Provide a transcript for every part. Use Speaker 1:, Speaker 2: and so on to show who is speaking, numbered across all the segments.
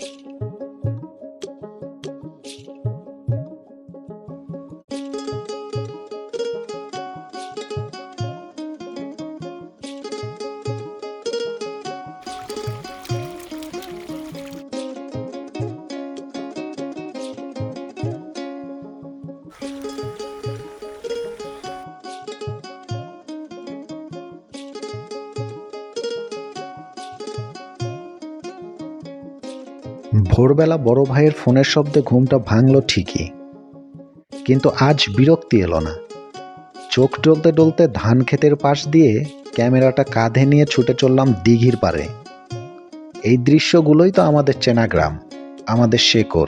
Speaker 1: Thank you. ভোরবেলা বড় ভাইয়ের ফোনের শব্দে ঘুমটা ভাঙল ঠিকই। কিন্তু আজ বিরক্তি এলো না। চোখ ডলতে ডলতে ধান ক্ষেতের পাশ দিয়ে ক্যামেরাটা কাঁধে নিয়ে ছুটে চললাম দিঘির পারে। এই দৃশ্যগুলোই তো আমাদের চেনা গ্রাম, আমাদের শেকর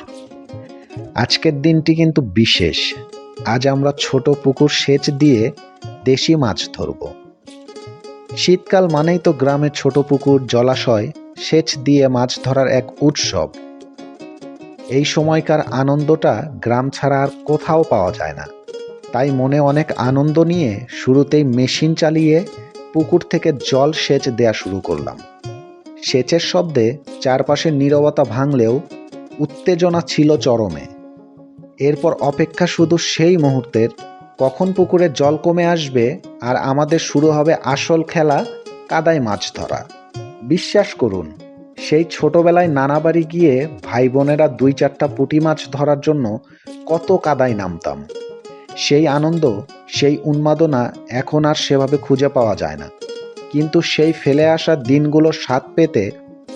Speaker 1: আজকের দিনটি কিন্তু বিশেষ। আজ আমরা ছোট পুকুর সেচ দিয়ে দেশি মাছ ধরব। শীতকাল মানেই তো গ্রামে ছোট পুকুর, জলাশয় সেচ দিয়ে মাছ ধরার এক উৎসব। এই সময়কার আনন্দটা গ্রাম ছাড়া আর কোথাও পাওয়া যায় না। তাই মনে অনেক আনন্দ নিয়ে শুরুতেই মেশিন চালিয়ে পুকুর থেকে জল সেচ দেয়া শুরু করলাম। সেচের শব্দে চারপাশের নীরবতা ভাঙলেও উত্তেজনা ছিল চরমে। এরপর অপেক্ষা শুধু সেই মুহূর্তের, কখন পুকুরে জল কমে আসবে আর আমাদের শুরু হবে আসল খেলা কাদায় মাছ ধরা। বিশ্বাস করুন, সেই ছোটবেলায় নানা বাড়ি গিয়ে ভাই বোনেরা দুই চারটা পুঁটি মাছ ধরার জন্য কত কাদায় নামতাম। সেই আনন্দ, সেই উন্মাদনা এখন আর সেভাবে খুঁজে পাওয়া যায় না। কিন্তু সেই ফেলে আসা দিনগুলো স্বাদ পেতে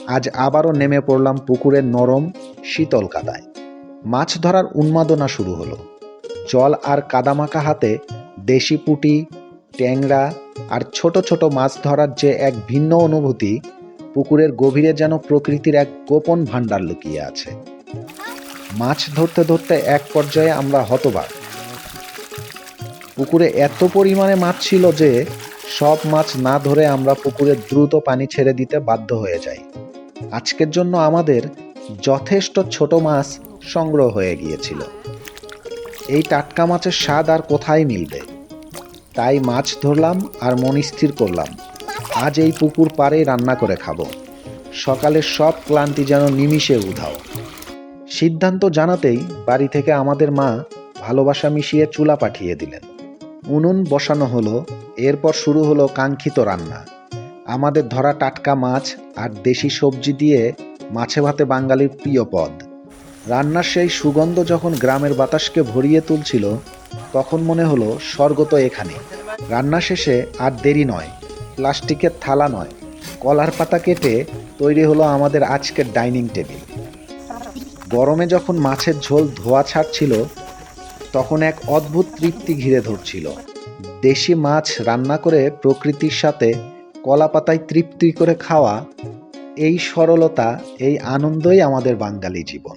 Speaker 1: আজ আবারও নেমে পড়লাম পুকুরের নরম, শীতল কাদায়। মাছ ধরার উন্মাদনা শুরু হলো। জল আর কাদামাকা হাতে দেশি পুঁটি, ট্যাংরা আর ছোট ছোট মাছ ধরার যে এক ভিন্ন অনুভূতি পুকুরের গভীরে যেন প্রকৃতির এক গোপন ভাণ্ডার লুকিয়ে আছে। মাছ ধরতে ধরতে এক পর্যায়ে আমরা হতবাক। পুকুরে এত পরিমাণে মাছ ছিল যে সব মাছ না ধরে আমরা পুকুরে দ্রুত পানি ছেড়ে দিতে বাধ্য হয়ে যাই। আজকের জন্য আমাদের যথেষ্ট ছোট মাছ সংগ্রহ হয়ে গিয়েছিল। এই টাটকা মাছের স্বাদ আর কোথায় মিলবে? তাই মাছ ধরলাম আর মন স্থির করলাম। আজ এই পুকুর পাড়েই রান্না করে খাব। সকালে সব ক্লান্তি যেন নিমিষে উধাও। সিদ্ধান্ত জানাতেই বাড়ি থেকে আমাদের মা ভালোবাসা মিশিয়ে চুলা পাঠিয়ে দিলেন। উনুন বসানো হলো, এরপর শুরু হলো কাঙ্ক্ষিত রান্না। আমাদের ধরা টাটকা মাছ আর দেশি সবজি দিয়ে মাছে ভাতে বাঙালির প্রিয় পদ। রান্নার সেই সুগন্ধ যখন গ্রামের বাতাসকে ভরিয়ে তুলছিল, তখন মনে হলো স্বর্গ তো এখানে। রান্না শেষে আর দেরি নয় প্লাস্টিকের থালা নয়, কলার পাতা কেটে তৈরি হলো আমাদের আজকের ডাইনিং টেবিল। গরমে যখন মাছের ঝোল ধোয়া ছাড়ছিল, তখন এক অদ্ভুত তৃপ্তি ঘিরে ধরছিল। দেশি মাছ রান্না করে প্রকৃতির সাথে কলা পাতায় তৃপ্তি করে খাওয়া, এই সরলতা, এই আনন্দই আমাদের বাঙালি জীবন।